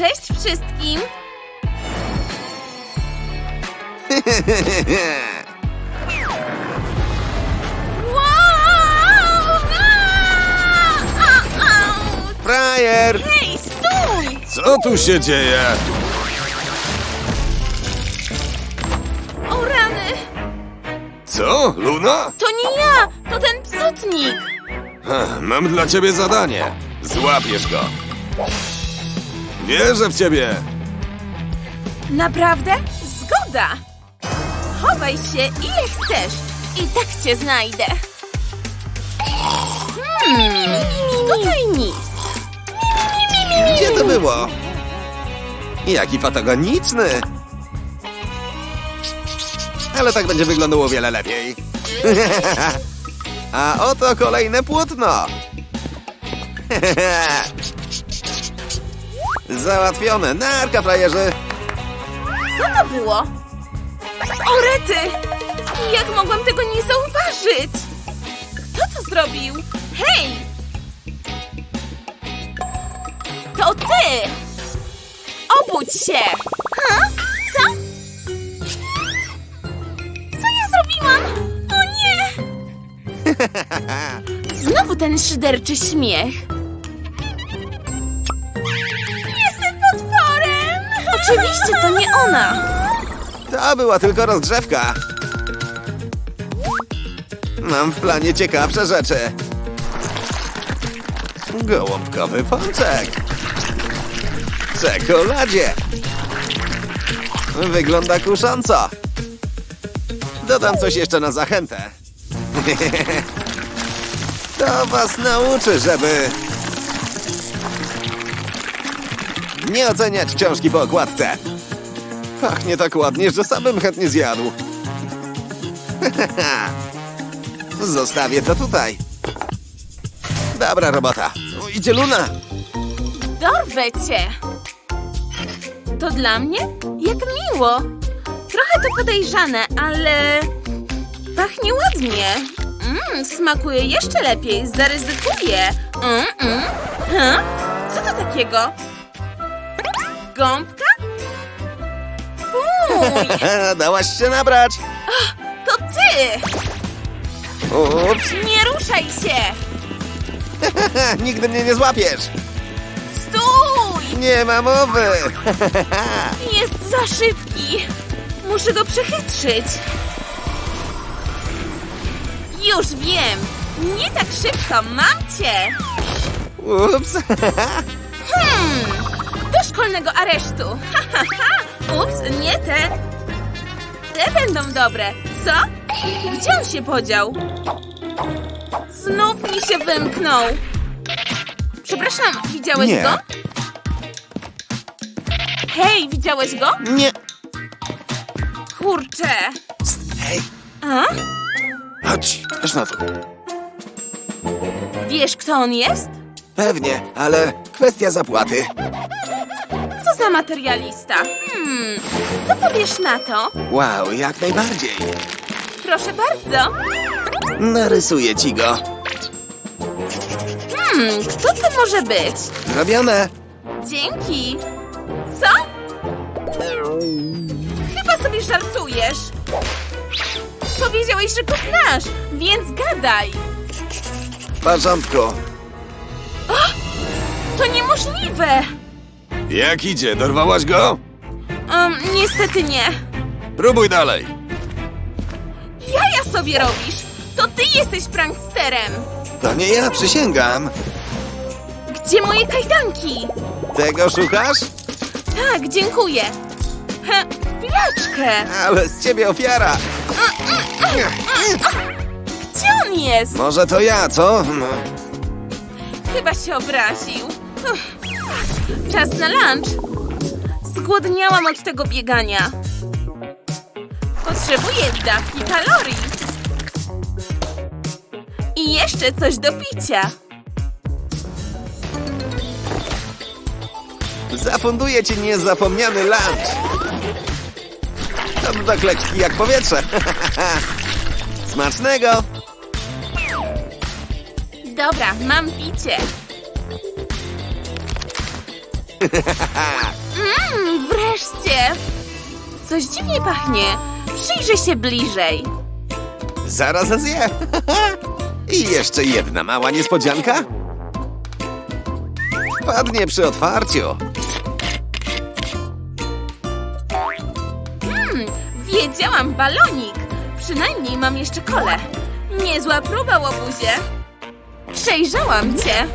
Cześć wszystkim! Wow! A! A, au! Frajer! Hej, stój! Co tu się dzieje? O rany! Co, Luna? To nie ja! To ten psotnik! Ach, Mam dla ciebie zadanie. Złapiesz go. Wierzę w ciebie. Naprawdę? Zgoda! Chowaj się ile chcesz i tak cię znajdę. Hmm, tutaj nic. Gdzie to było? Jaki fotogeniczny. Ale tak będzie wyglądało o wiele lepiej. A oto kolejne płótno. Załatwione. Narka, frajerzy. Co to było? O rety! Jak mogłam tego nie zauważyć? Kto to zrobił? Hej! To ty! Obudź się! Ha? Co? Co ja zrobiłam? O nie! Znowu ten szyderczy śmiech. Oczywiście to nie ona! To była tylko rozgrzewka. Mam w planie ciekawsze rzeczy. Gołąbkowy pączek. Czekoladzie. Wygląda kusząco. Dodam coś jeszcze na zachętę. To was nauczy, żeby... Nie oceniać książki po okładce. Pachnie tak ładnie, że sam bym chętnie zjadł. Zostawię to tutaj. Dobra robota. O, idzie Luna. Dorwę cię! To dla mnie? Jak miło! Trochę to podejrzane, ale... Pachnie ładnie. Mmm, smakuje jeszcze lepiej. Zaryzykuję. Mm, mm. Co to takiego? Gąbka? Fuj! Dałaś się nabrać. To ty! Ups, Nie ruszaj się! nigdy mnie nie złapiesz. Stój! Nie ma mowy. Jest za szybki. Muszę go przechytrzyć. Już wiem. Nie tak szybko. Mam cię. Ups. Hmm. Szkolnego aresztu. Ha, ha, ha. Ups, nie te. Te będą dobre. Co? Gdzie on się podział? Znów mi się wymknął. Przepraszam, widziałeś Nie. go? Hej, widziałeś go? Nie. Kurczę. Hej, A? chodź, aż na to. Wiesz, kto on jest? Pewnie, ale kwestia zapłaty. Za materialista? Hmm, co powiesz na to? Wow, jak najbardziej. Proszę bardzo. Narysuję ci go. Hmm, kto to może być? Zrobione. Dzięki. Co? Chyba sobie żartujesz. Powiedziałeś, że go znasz, więc gadaj. W porządku. To niemożliwe. Jak idzie? Dorwałaś go? Um, niestety nie. Próbuj dalej. Jaja sobie robisz. To ty jesteś pranksterem. To nie ja, przysięgam. Gdzie moje kajdanki? Tego szukasz? Tak, dziękuję. He, chwileczkę. Ale z ciebie ofiara. Gdzie on jest? Może to ja, co? No. Chyba się obraził. Uff. Czas na lunch. Zgłodniałam od tego biegania. Potrzebuję dawki kalorii. I jeszcze coś do picia. Zafunduję ci niezapomniany lunch. To tak lekki jak powietrze. Smacznego. Dobra, mam picie. Mmm, wreszcie! Coś dziwnie pachnie. Przyjrzę się bliżej. Zaraz zje. I jeszcze jedna mała niespodzianka. Padnie przy otwarciu. Hmm, wiedziałam, balonik. Przynajmniej mam jeszcze kole. Niezła próba, łobuzie. Przejrzałam cię.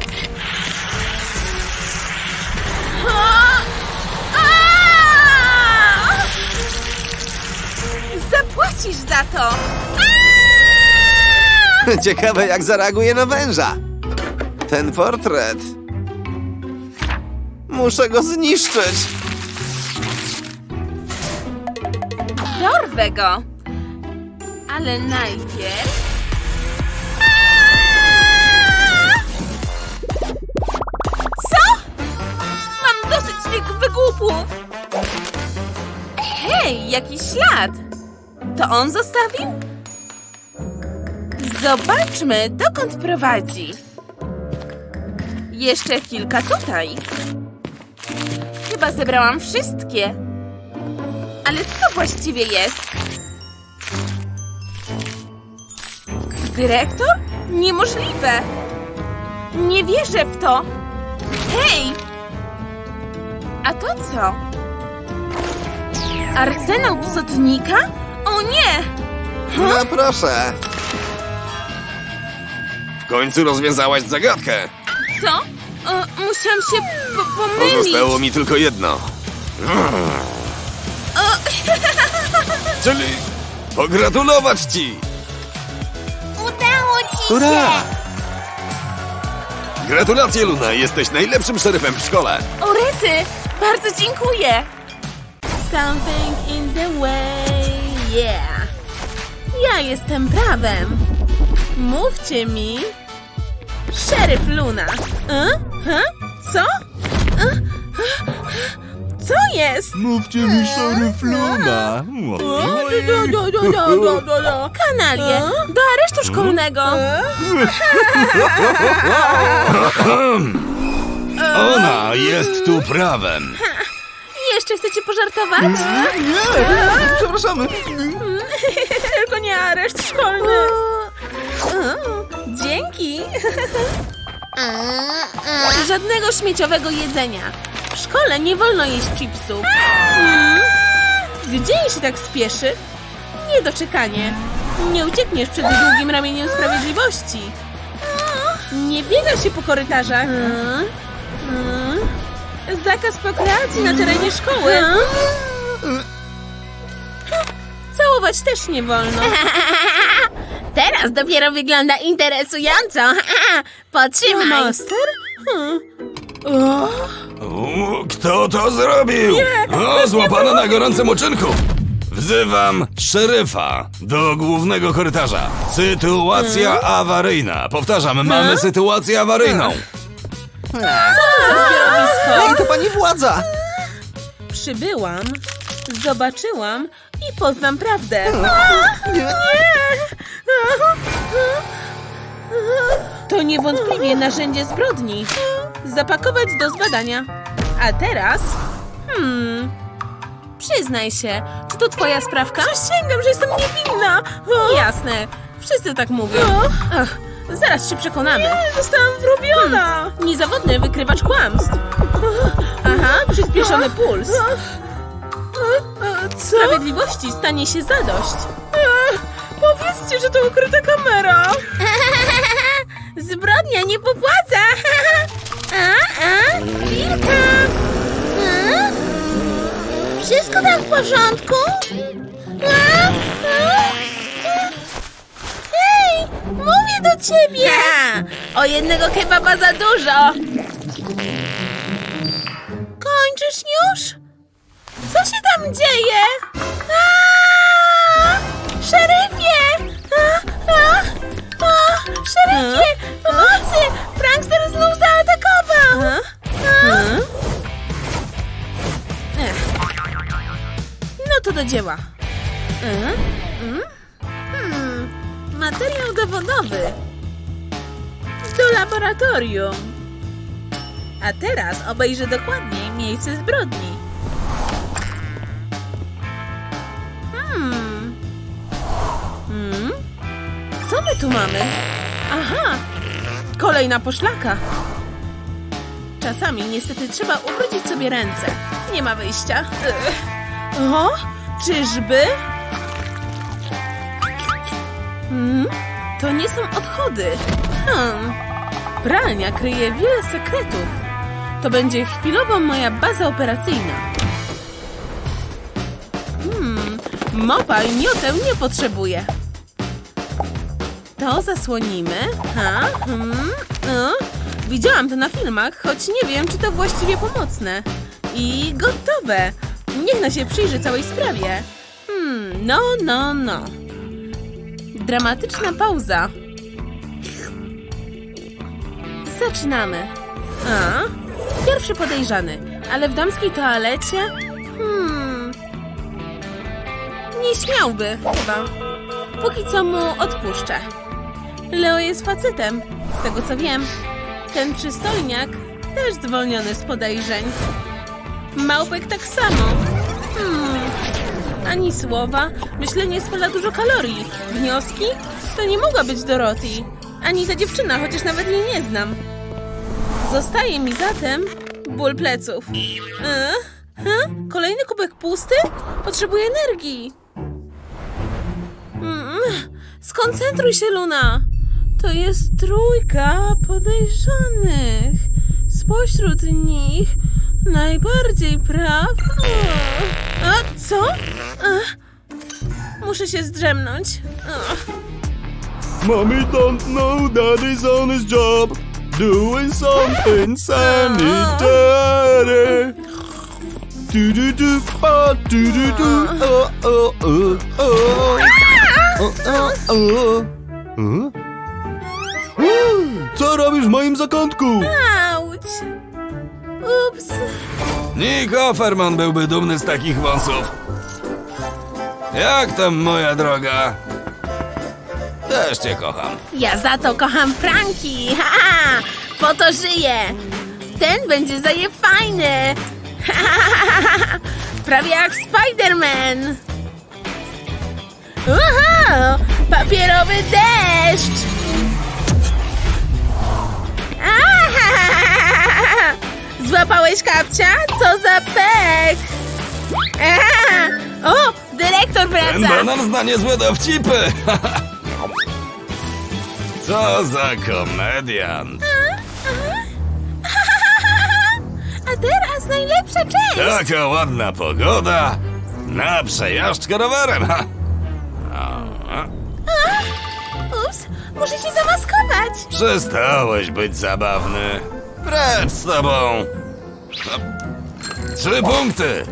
Zapłacisz za to. Ciekawe, jak zareaguje na węża. Ten portret. Muszę go zniszczyć. Dorwę go. Ale najpierw... Tych wygłupów. Hej, jakiś ślad. To on zostawił? Zobaczmy, dokąd prowadzi. Jeszcze kilka tutaj. Chyba zebrałam wszystkie. Ale co właściwie jest? Dyrektor? Niemożliwe! Nie wierzę w to! Hej! A to co? Arsenał psotnika? O nie! No proszę. W końcu rozwiązałaś zagadkę. Co? O, musiałam się po pomylić. Pozostało mi tylko jedno. Czyli pogratulować ci! Udało ci Hurra! się! Gratulacje, Luna! Jesteś najlepszym szeryfem w szkole! O rety! Bardzo dziękuję! Something in the way, yeah. Ja jestem prawem. Mówcie mi. Szeryf Luna. E? E? Co? E? Co jest? Mówcie mi, szeryf Luna. Kanalie, do aresztu szkolnego. Ona jest tu prawem. Jeszcze chcecie pożartować? Przepraszamy! Tylko nie areszt szkolny. Dzięki. Żadnego śmieciowego jedzenia. W szkole nie wolno jeść chipsów. Gdzie jej się tak spieszy? Niedoczekanie. Nie uciekniesz przed długim ramieniem sprawiedliwości. Nie biega się po korytarzach. Zakaz prokreacji na terenie szkoły. Całować też nie wolno. Teraz dopiero wygląda interesująco. Potrzymaj. Master? Hmm. O, U, Kto to zrobił? O, złapana na gorącym uczynku. Wzywam szeryfa do głównego korytarza. Sytuacja awaryjna. Powtarzam, mamy sytuację awaryjną. Zbiorowisko. Ej, to pani władza! Przybyłam, zobaczyłam i poznam prawdę. Nie. To niewątpliwie narzędzie zbrodni. Zapakować do zbadania. A teraz... Hmm... Przyznaj się, czy to twoja sprawka? Przysięgam, że jestem niewinna. Jasne, wszyscy tak mówią. Ach, zaraz się przekonamy. Nie, zostałam wrobiona. Hmm. Niezawodny wykrywacz kłamstw. Aha, przyspieszony puls. Sprawiedliwości stanie się zadość. Powiedzcie, że to ukryta kamera. Zbrodnia nie popłaca. A, a, chwilka. A? Wszystko tam w porządku? A? A? Mówię do ciebie. O jednego kebaba za dużo. Kończysz już? Co się tam dzieje? A! Szeryfie! A, a, a, szeryfie! Pomocy! Prankster znów zaatakował! No to do dzieła. Hmm, materiał dowodowy. Do laboratorium. A teraz obejrzę dokładniej miejsce zbrodni. Hmm. Hmm? Co my tu mamy? Aha! Kolejna poszlaka. Czasami niestety trzeba ubrudzić sobie ręce. Nie ma wyjścia. Ugh. O, czyżby? Hmm? To nie są odchody. Hmm. Pralnia kryje wiele sekretów. To będzie chwilowo moja baza operacyjna. Hmm, mopa i mioteł nie potrzebuję. To zasłonimy. Ha? Hmm? No. Widziałam to na filmach, choć nie wiem, czy to właściwie pomocne. I gotowe. Niech na się przyjrzy całej sprawie. Hmm, no, no, no. Dramatyczna pauza. Zaczynamy. A? Pierwszy podejrzany, ale w damskiej toalecie? Hmm. Nie śmiałby, chyba. Póki co mu odpuszczę. Leo jest facetem, z tego co wiem. Ten przystojniak też zwolniony z podejrzeń. Małpek tak samo. Ani słowa. Myślenie spala dużo kalorii. Wnioski? To nie mogła być Dorothy. Ani ta dziewczyna, chociaż nawet jej nie znam. Zostaje mi zatem ból pleców. E? Hm? Kolejny kubek pusty? Potrzebuję energii. Mm, Skoncentruj się, Luna. To jest trójka podejrzanych. Spośród nich najbardziej praw... A co? Ach, muszę się zdrzemnąć. Ach. Mommy don't know that he's on his job doing something sanitary. Do do do pa do do do oh oh oh oh oh oh oh. Hmm? Co robisz w moim zakątku? Auć! Ups! Nick Offerman byłby dumny z takich wąsów. Jak tam moja droga? Też cię kocham. Ja za to kocham Franki! Ha! Po to żyję! Ten będzie zaje fajny! Ha! Prawie jak Spider-Man! Aha! Papierowy deszcz! Aha! Złapałeś kapcia? Co za pek! Aha! O! Dyrektor Ten wraca! banan zna niezłe dowcipy. Co za komedian. A teraz najlepsza część! Taka ładna pogoda. Na przejażdżkę rowerem. ha. Ups, muszę się zamaskować. Przestałeś być zabawny. Precz z tobą. No, Trzy punkty.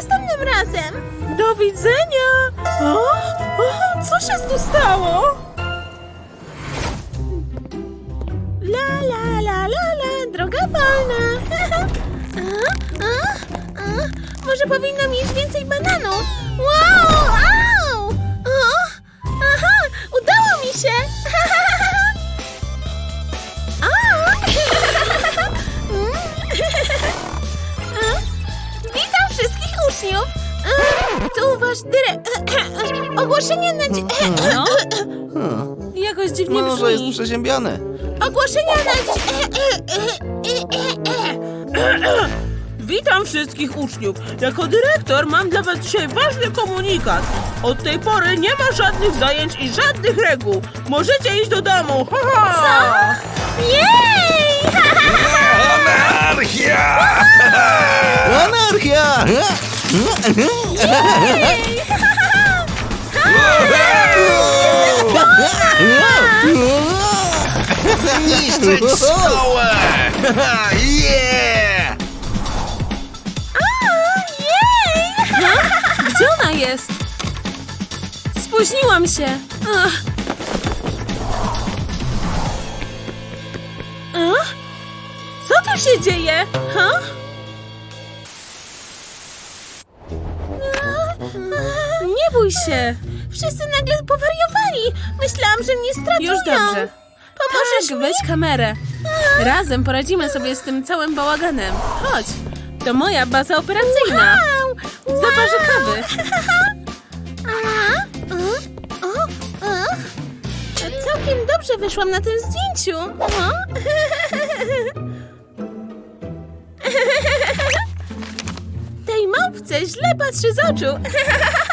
Następnym razem. Do widzenia. O, o, co się tu stało? La, la, la, la, la, droga wolna. Może powinna mieć więcej bananów. Wow, au! O, aha, udało mi się. uczniów. Tu wasz dyre... Ogłoszenie na... dzi- No? Jakoś dziwnie Może jest brzmi. przeziębiony. Ogłoszenia na... Witam wszystkich uczniów. Jako dyrektor mam dla was dzisiaj ważny komunikat. Od tej pory nie ma żadnych zajęć i żadnych reguł. Możecie iść do domu. Ha, ha. Jej! Anarchia! Anarchia! Niszczyć szkołę! Yeah! Gdzie ona jest? Spóźniłam się. Ach. Co tu się dzieje? Ha? Nie bój się. Wszyscy nagle powariowali. Myślałam, że mnie stratują. Już dobrze. Pomożesz tak, weź kamerę. Razem poradzimy sobie z tym całym bałaganem. Chodź, to moja baza operacyjna. Zaparzę kawy. O, o, o. Całkiem dobrze wyszłam na tym zdjęciu. O. Tej małpce źle patrzy z oczu.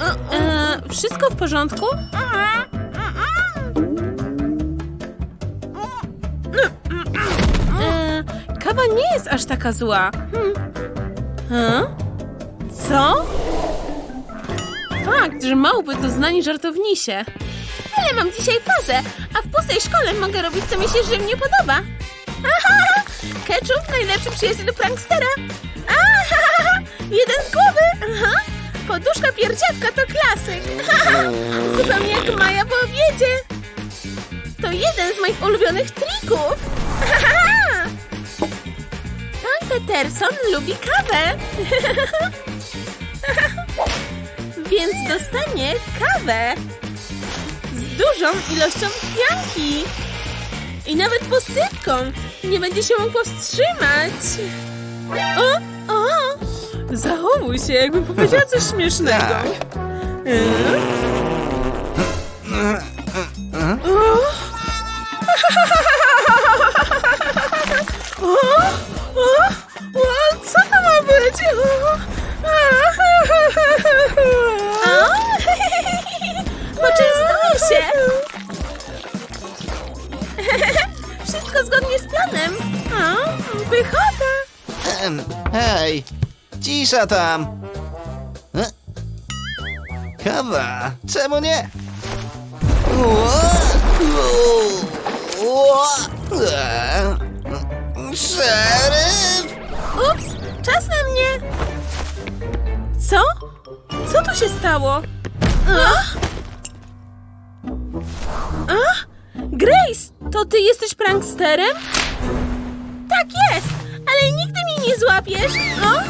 E, wszystko w porządku? E, kawa nie jest aż taka zła. Hmm. Hm? Co? Fakt, że małpy to znani żartownisie. Ale mam dzisiaj fazę, a w pustej szkole mogę robić, co mi się żywnie podoba. Ketchup, najlepszy przyjaciel prankstera. Aha, jeden z głowy. Aha, poduszka pierdziawka to klasyk. Zupełnie jak Maja po obiedzie. To jeden z moich ulubionych trików. Pan Peterson lubi kawę. Więc dostanie kawę z dużą ilością pianki. I nawet posypką. Nie będzie się mogło wstrzymać. O, o, Zachowuj się, jakbym powiedziała coś śmiesznego. Tak. O, o, o, co to ma być? O, o. Poczęstuję się. Wszystko zgodnie z planem. o, pychota. Em, Hej, cisza tam. E? Kawa, czemu nie? E, Szeryf! Ups, czas na mnie. Co? Co tu się stało? A? A? Grace, to ty jesteś pranksterem? Mnie nie złapiesz. O?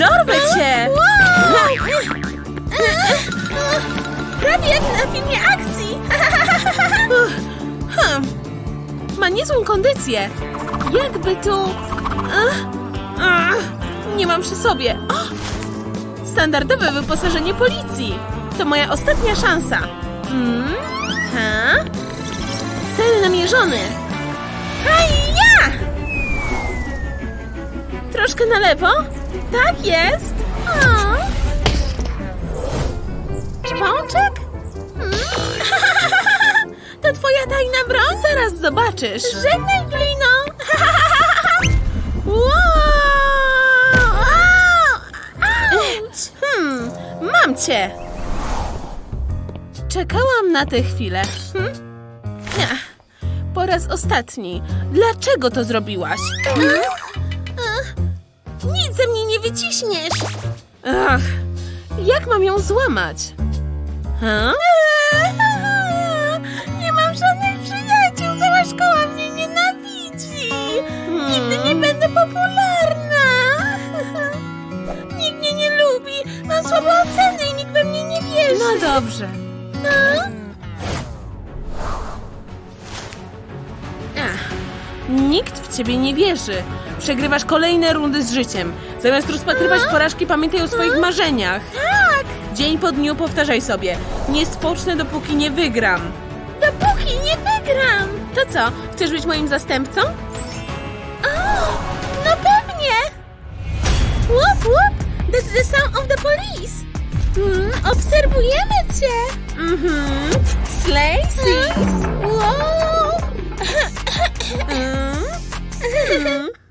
Dorwę cię! Prawie jak na filmie akcji. Hmm. Ma niezłą kondycję. Jakby tu... Ach, ach, nie mam przy sobie. Standardowe wyposażenie policji. To moja ostatnia szansa. Mm, ha? Cel namierzony. Hajja! Troszkę na lewo? Tak jest. O. Pączek? Mm. To twoja tajna broń? Zaraz zobaczysz. Żegnaj, Glino! Wow! Hmm, mam cię. Czekałam na tę chwilę. Hm? Po raz ostatni. Dlaczego to zrobiłaś? Nic ze mnie nie wyciśniesz! Ach, jak mam ją złamać? Ha? Nie mam żadnych przyjaciół, cała szkoła mnie nienawidzi! Nigdy nie będę popularna! Nikt mnie nie lubi, mam słabe oceny i nikt we mnie nie wierzy! No dobrze. Ach, nikt w ciebie nie wierzy. Przegrywasz kolejne rundy z życiem. Zamiast rozpatrywać porażki, pamiętaj o swoich marzeniach. Tak! Dzień po dniu powtarzaj sobie. Nie spocznę, dopóki nie wygram. Dopóki nie wygram! To co, chcesz być moim zastępcą? O, no pewnie! Łup, łup! That's the sound of the police! Mm, obserwujemy cię! Mhm. Slay six. Wow! Mm. Mm.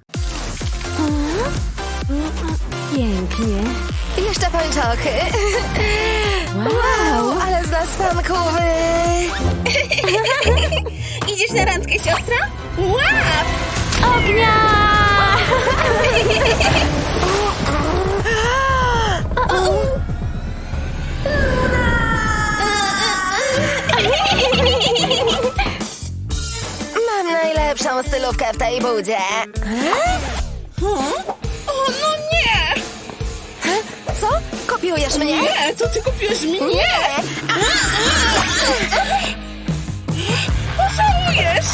Pięknie. Jeszcze pończochy. Wow, ale z nas fankowy. Idziesz na randkę, siostra? Łap! Ognia! Mam najlepszą stylówkę w tej budzie. O, Kopiujesz mnie? Nie, to ty kupiłeś mnie. Nie! Pożałujesz.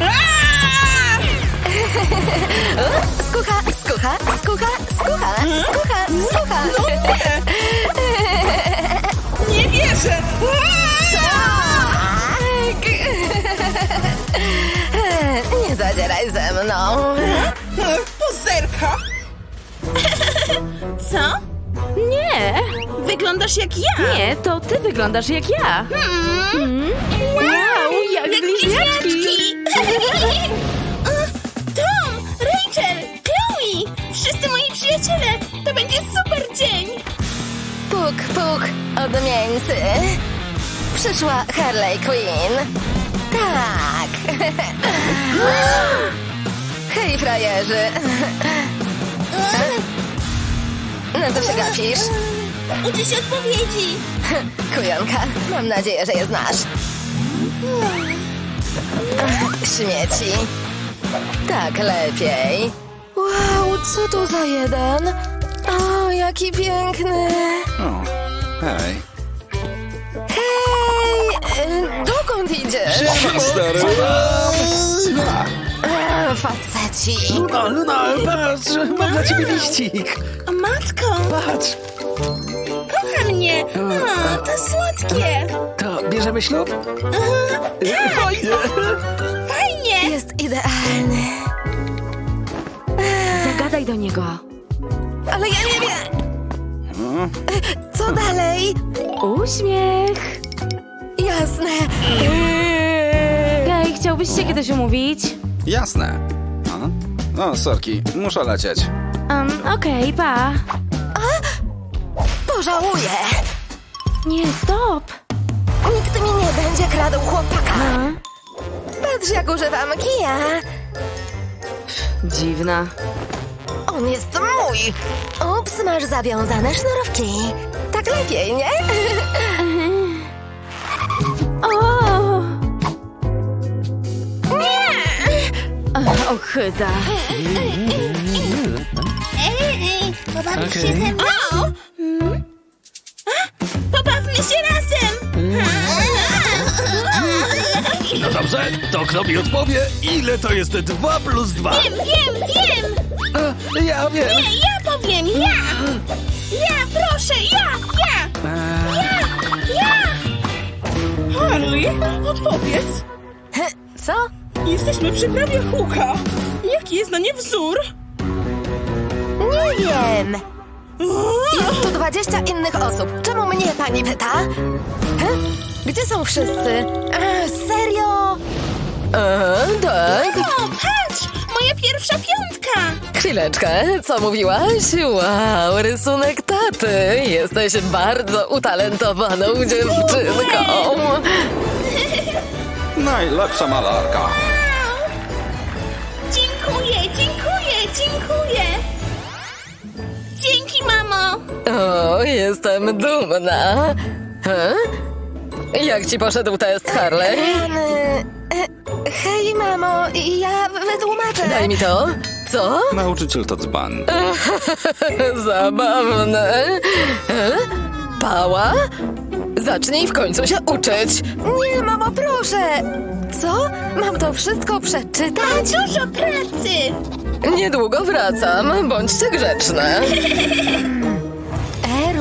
Skucha, skucha, skucha, skucha, skucha, skucha. No nie. Nie wierzę. Aaa! Nie zadzieraj ze mną. Pozerka. Co? Nie, Wyglądasz jak ja. nie, to ty wyglądasz jak ja. Hmm? Wow, jak bliźniaczki. Tom, Rachel, Chloe, wszyscy moi przyjaciele. To będzie super dzień. Puk, puk, odmieńcy. Przyszła Harley Quinn. Tak. Hej, frajerzy. Co się gapisz? Uczy się odpowiedzi. Kujonka, mam nadzieję, że je znasz. Śmieci. Tak, lepiej. Wow, co to za jeden? O, jaki piękny. O, hej. Hej, e, dokąd idziesz? Stary. Faceci. Luna, Luna, patrz, mam dla ciebie liścik. O matko, Patrz, kocha mnie. O, to słodkie. to bierzemy ślub? Fajnie. Fajnie. Jest idealny. Zagadaj do niego. Ale ja nie wiem. Co dalej? Uśmiech. Jasne. Hej, chciałbyś się kiedyś umówić? Jasne. A? O, sorki, muszę lecieć. Um, okej, pa. Pożałuję. Nie, stop. Nikt mi nie będzie kradł chłopaka. A? Patrz, jak używam kija. Dziwna. On jest mój. Ups, masz zawiązane sznurówki. Tak lepiej, nie? Ochyda. Ej, pobawisz Okej. się ze mną? O! Mm. A, Pobawmy się razem. No dobrze, to kto mi odpowie, ile to jest 2 plus 2? Wiem, wiem, wiem. Ja wiem. Nie, ja powiem, ja. Ja, proszę, ja, ja, Eee, ja. Harley, odpowiedz. Co? Jesteśmy przy prawie huka. Jaki jest na nie wzór? Nie wiem. Jest tu 20 innych osób. Czemu mnie pani pyta? Gdzie są wszyscy? Serio? E, tak. O, patrz, moja pierwsza piątka. Chwileczkę, co mówiłaś? Wow, rysunek taty. Jesteś bardzo utalentowaną dziewczynką. Najlepsza malarka. O, jestem dumna. He? Jak ci poszedł test, Harley? Hej, mamo, ja wytłumaczę. Daj mi to. Co? Nauczyciel to dzban. Zabawne. E? Pała? Zacznij w końcu się uczyć. Nie, mamo, proszę. Co? Mam to wszystko przeczytać? Dużo pracy. Niedługo wracam. Bądźcie grzeczne.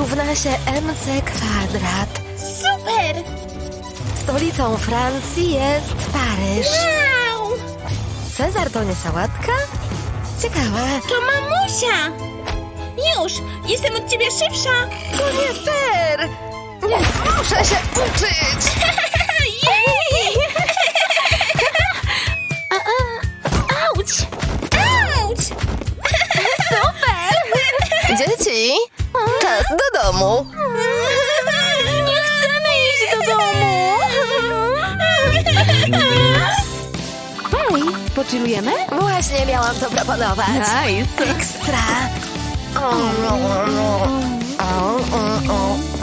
Równa się mc kwadrat. Super. Stolicą Francji jest Paryż. Wow. Cezar to nie sałatka? Ciekawe. To mamusia. Już, jestem od ciebie szybsza. To nie fair. Nie muszę się uczyć. Jej! Auć! Auć! Dzieci, czas do domu. Nie chcemy iść do domu. Hej, poczylujemy? Właśnie miałam to proponować. Nice. Ekstra. O, o, o, o, o, o.